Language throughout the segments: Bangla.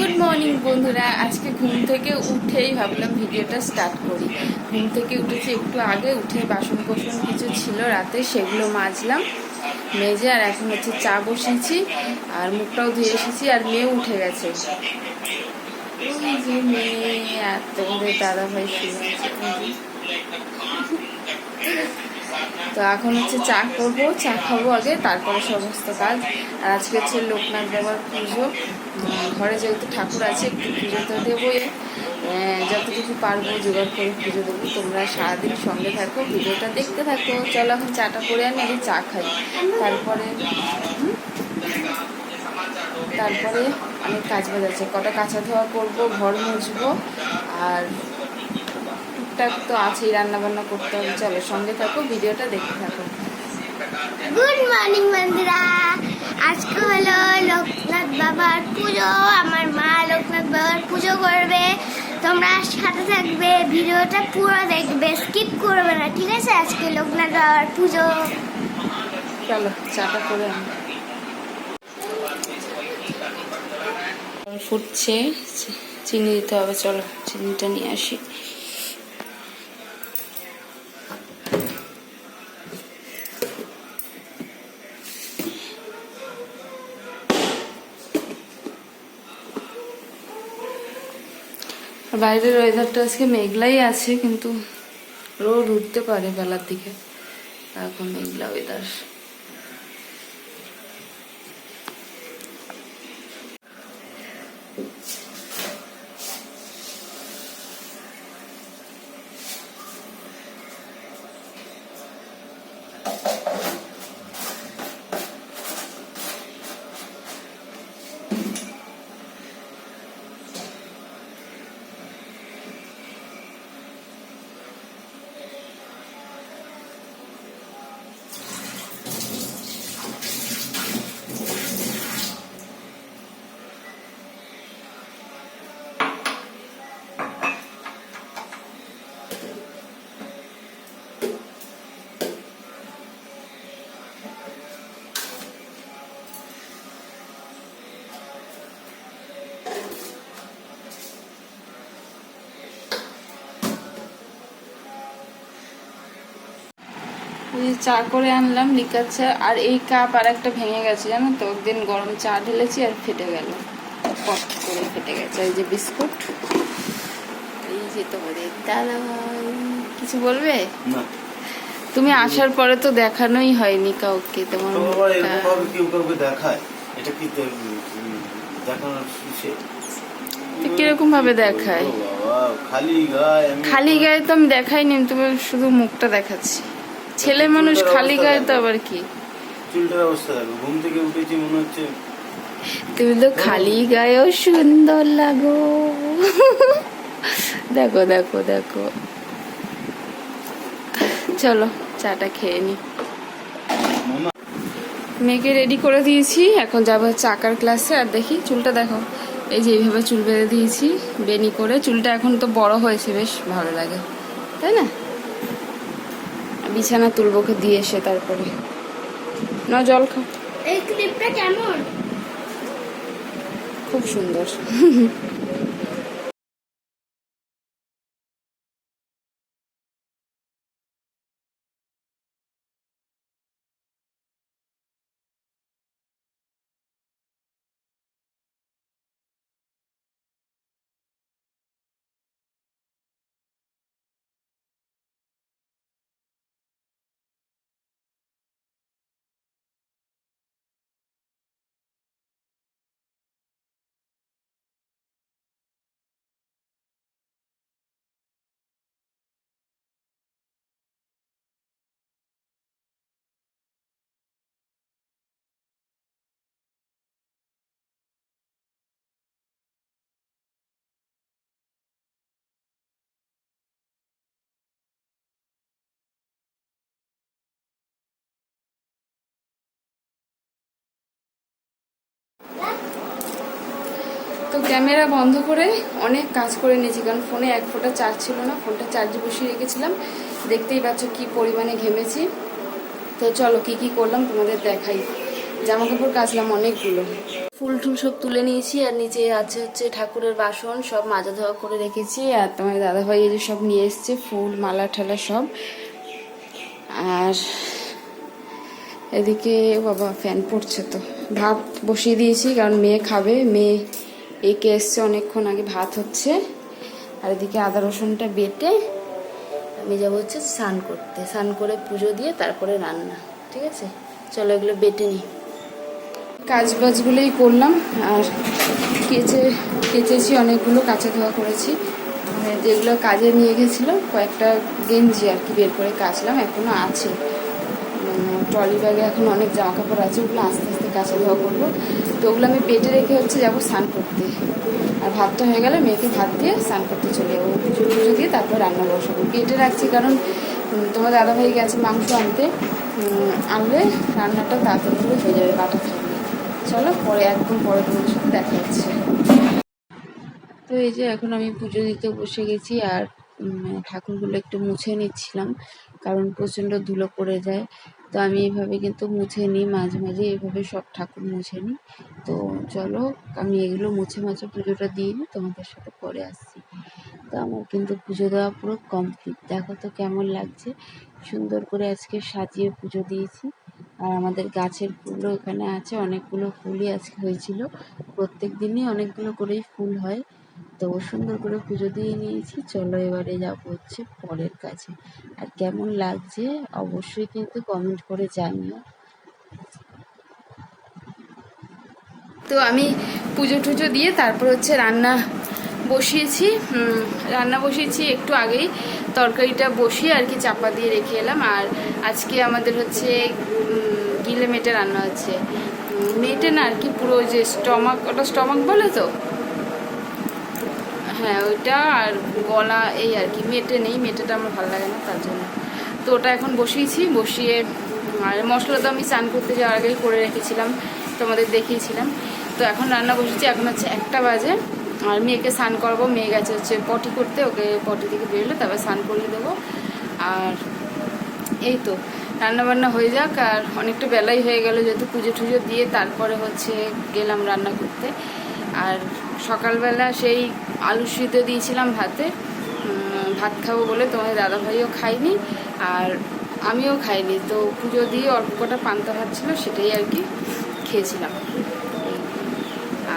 গুড মর্নিং বন্ধুরা। আজকে ঘুম থেকে উঠেই ভাবলাম ভিডিওটা স্টার্ট করি। ঘুম থেকে উঠেছি একটু আগে উঠে বাসন কোসন কিছু ছিল রাতে, সেগুলো মাজলাম। মেজে আর এখন হচ্ছে চা বসিয়েছি, আর মুখটাও ধুয়ে এসেছি, আর মেয়ে উঠে গেছে। যে মেয়ে, আর তোমাদের দাদা ভাই। তো এখন হচ্ছে চা করব, চা খাব আগে, তারপরে সমস্ত কাজ। আর আজকে হচ্ছে লোকনাথ বাবার পুজো। ঘরে যেহেতু ঠাকুর আছে, একটু পুজো তো দেবোই যতটুকু পারব জোগাড় করে পুজো দেবো। তোমরা সারাদিন সঙ্গে থাকো ভিডিওটা দেখতে থাকো। চলো এখন চাটা করে আনি আগে চা খাই। তারপরে তারপরে অনেক কাজ বাজ আছে। কটা কাঁচা ধোয়া করব, ঘর মুছবো, আর টুকটাক তো আছেই রান্না বান্না করতে হবে। চলো সঙ্গে থাকো ভিডিওটা দেখতে থাকো। গুড মর্নিং বন্ধুরা। আজকে হলো লোকনাথ বাবার পুজো। আমার মা লোকনাথ বাবার পুজো করবে। তোমরা সাথে থাকবে ভিডিওটা পুরো দেখবে স্কিপ করবে না ঠিক আছে? আজকে লোকনাথ বাবার পুজো। চলো চাটা করে ফুটছে চিনি দিতে হবে চলো চিনিটা নিয়ে আসি। বাইরের ওয়েদারটা আজকে মেঘলাই আছে কিন্তু রোদ উঠতে পারে বেলার দিকে। এখন মেঘলা ওয়েদার চা করে আনলাম লিকার চা আর এই কাপ আর একটা ভেঙে গেছে জানো তো? একদিন গরম চা ঢেলেছি আর ফেটে গেল। পট করে ফেটে গেছে এই যে বিস্কুট। এই যে তোমাদের দাদা কিছু বলবে? না। তুমি আসার পরে তো দেখানোই হয়নি কাউকে তোমার। কেউ কাউকে দেখায়? এটা কি দেখানোর কীরকম ভাবে দেখায়? খালি গায়ে খালি গায়ে তো আমি দেখাইনি তুমি শুধু মুখটা দেখাচ্ছি। ছেলে মানুষ খালি গায়ে তো আবার কি? চুলটার অবস্থা দেখো। ঘুম থেকে উঠেছি মনে হচ্ছে তুমি তো খালি গায়েও সুন্দর লাগো। দেখো দেখো দেখো। চলো চাটা খেয়ে নি। মেয়েকে রেডি করে দিয়েছি। এখন যাব হচ্ছে আঁকার ক্লাসে আর দেখি চুলটা দেখো। এই যে এইভাবে চুল বেঁধে দিয়েছি বেনি করে। চুলটা এখন তো বড় হয়েছে বেশ ভালো লাগে। তাই না? বিছানা তুলবোকে দিয়ে এসে তারপরে। না জল খা। এই ক্লিপটা কেমন? খুব সুন্দর। তো ক্যামেরা বন্ধ করে অনেক কাজ করে নিয়েছি, কারণ ফোনে এক ফোঁটা চার্জ ছিল না, ফোনটা চার্জে বসিয়ে রেখেছিলাম। দেখতেই পাচ্ছ কি পরিমাণে ঘেমেছি। তো চলো কি কি করলাম তোমাদের দেখাই। জামা কাপড় কাচলাম অনেকগুলো। ফুল টুল সব তুলে নিয়েছি, আর নিচে আছে হচ্ছে ঠাকুরের বাসন, সব মাজা ধোয়া করে রেখেছি, আর তোমার দাদাভাই এই যে সব নিয়ে এসছে, ফুল, মালা, ঠালা সব। আর এদিকে বাবা ফ্যান পড়ছে তো। ভাত বসিয়ে দিয়েছি, কারণ মেয়ে খাবে, মেয়ে একে এসছে অনেকক্ষণ আগে ভাত হচ্ছে। আর এদিকে আদা রসুনটা বেটে আমি যাব হচ্ছে স্নান করতে। স্নান করে পুজো দিয়ে তারপরে রান্না, ঠিক আছে? চলো এগুলো বেটে নিই। কাজ বাজগুলোই করলাম, আর কেচে, কেচেছি অনেকগুলো, কাঁচা ধোয়া করেছি। মানে যেগুলো কাজে নিয়ে গেছিল, কয়েকটা গেঞ্জি আর কি বের করে কাচলাম, এখনও আছে। ট্রলি ব্যাগে এখন অনেক জামা কাপড় আছে, ওগুলো আস্তে আস্তে কাঁচা ধোয়া করব। তো ওগুলো আমি পেটে রেখে হচ্ছে যাব স্নান করতে। আর ভাতটা হয়ে গেলে মেয়েকে ভাত দিয়ে স্নান করতে চলে যাব। পুজো পুজো দিয়ে তারপর রান্না বসাবো। পেটে রাখছি কারণ তোমার দাদাভাই গেছে মাংস আনতে। আনলে রান্নাটা তাড়াতাড়ি হয়ে যাবে, বাটা থাকবে চলো পরে একদম পরে তোমাদের সাথে দেখা হচ্ছে। তো এই যে এখন আমি পুজো দিতে বসে গেছি আর ঠাকুরগুলো একটু মুছে নিচ্ছিলাম। কারণ প্রচণ্ড ধুলো পড়ে যায়। তো আমি এভাবে কিন্তু মুছে নিই, মাঝে মাঝে এভাবে সব ঠাকুর মুছে নিই। তো চলো, আমি এগুলো মুছে মাঝে পুজোটা দিয়ে নিই, তোমাদের সাথে পরে আসছি। তো আমার কিন্তু পুজো দেওয়া পুরো কমপ্লিট দেখো তো কেমন লাগছে। সুন্দর করে আজকে সাজিয়ে পুজো দিয়েছি। আর আমাদের গাছের ফুলও এখানে আছে, অনেকগুলো ফুলই আজকে হয়েছিল। প্রত্যেক দিনই অনেকগুলো করেই ফুল হয়। তো সুন্দর করে পুজো দিয়ে নিয়েছি। চলো এবারে যাব হচ্ছে পরের কাছে আর কেমন লাগছে অবশ্যই কিন্তু কমেন্ট করে জানিও। তো আমি পুজো টুজো দিয়ে তারপর হচ্ছে রান্না বসিয়েছি। রান্না বসিয়েছি একটু আগেই। তরকারিটা বসিয়ে আর কি চাপা দিয়ে রেখে এলাম। আর আজকে আমাদের হচ্ছে গিলে মেটে রান্না হচ্ছে। মেটে না আর কি পুরো যে স্টমাক, ওটা স্টমাক বলে তো? হ্যাঁ ওইটা আর গলা এই আর কি, মেটে নেই, মেটেটা আমার ভালো লাগে না, তার জন্য। তো ওটা এখন বসিয়েছি, বসিয়ে, আর মশলা তো আমি স্নান করতে যাওয়ার আগেই করে রেখেছিলাম, তোমাদের দেখিয়েছিলাম। তো এখন রান্না বসেছি, এখন হচ্ছে একটা বাজে, আর মেয়েকে স্নান করব, মেয়ে গেছে হচ্ছে পটি করতে, ওকে পটি থেকে বেরোলে তারপর স্নান করিয়ে দেবো। আর এই তো রান্না বান্না হয়ে যাক, আর অনেকটা বেলাই হয়ে গেল, যেহেতু পুজো টুজো দিয়ে তারপরে হচ্ছে গেলাম রান্না করতে। আর সকালবেলা সেই আলু সিদ্ধ দিয়েছিলাম ভাতে। ভাত খাব বলে তোমাদের দাদাভাইও খাইনি আর আমিও খাইনি। তো পুজো দিয়ে অল্প কটা পান্তা ভাত ছিল সেটাই আর কি খেয়েছিলাম।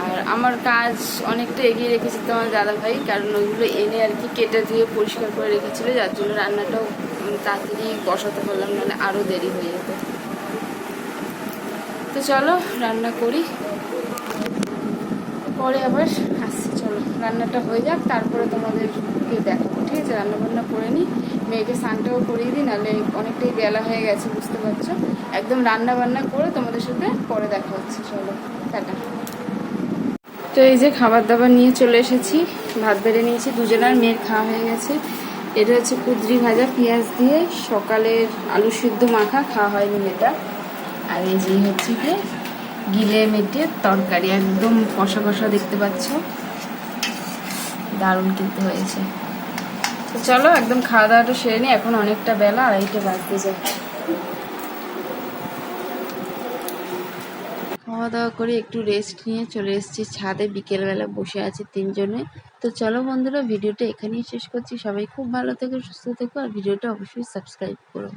আর আমার কাজ অনেকটা এগিয়ে রেখেছি তোমার দাদাভাই, কারণ ওইগুলো এনে আর কি কেটে দিয়ে পরিষ্কার করে রেখেছিল, যার জন্য রান্নাটাও তাড়াতাড়ি বসাতে পারলাম, নাহলে আরও দেরি হয়ে যেত। তো চলো, রান্না করি। পরে আবার আসছি, চলো, রান্নাটা হয়ে যাক, তারপরে তোমাদেরকে দেখাবো, ঠিক আছে? রান্না বান্না করে নিই, মেয়েকে স্নানটাও করিয়ে দিই, নাহলে অনেকটাই বেলা হয়ে গেছে, বুঝতে পারছ? একদম রান্না বান্না করে তোমাদের সাথে পরে দেখা হচ্ছে, চলো, টাটা। তো এই যে খাবার দাবার নিয়ে চলে এসেছি, ভাত বেড়ে নিয়েছি, দুজনের মেয়ের খাওয়া হয়ে গেছে। এটা হচ্ছে কুদরি ভাজা, পেঁয়াজ দিয়ে সকালের আলু সিদ্ধ মাখা, খাওয়া হয়নি এটা। আর এই যে হচ্ছে গিয়ে গিলে মেটে তরকারি, একদম কষা কষা দেখতে পাচ্ছ। দারুণ কিন্তু হয়েছে। তো চলো, একদম খাওয়া দাওয়াটা সেরে নিই এখন অনেকটা বেলা, আড়াইটে বাজতে যায়। খাওয়া দাওয়া করে একটু রেস্ট নিয়ে চলে এসেছি ছাদে, বিকেলবেলা বসে আছি তিনজনে। তো চলো বন্ধুরা, ভিডিওটা এখানেই শেষ করছি। সবাই খুব ভালো থেকো, সুস্থ থেকো, আর ভিডিওটা অবশ্যই সাবস্ক্রাইব করো।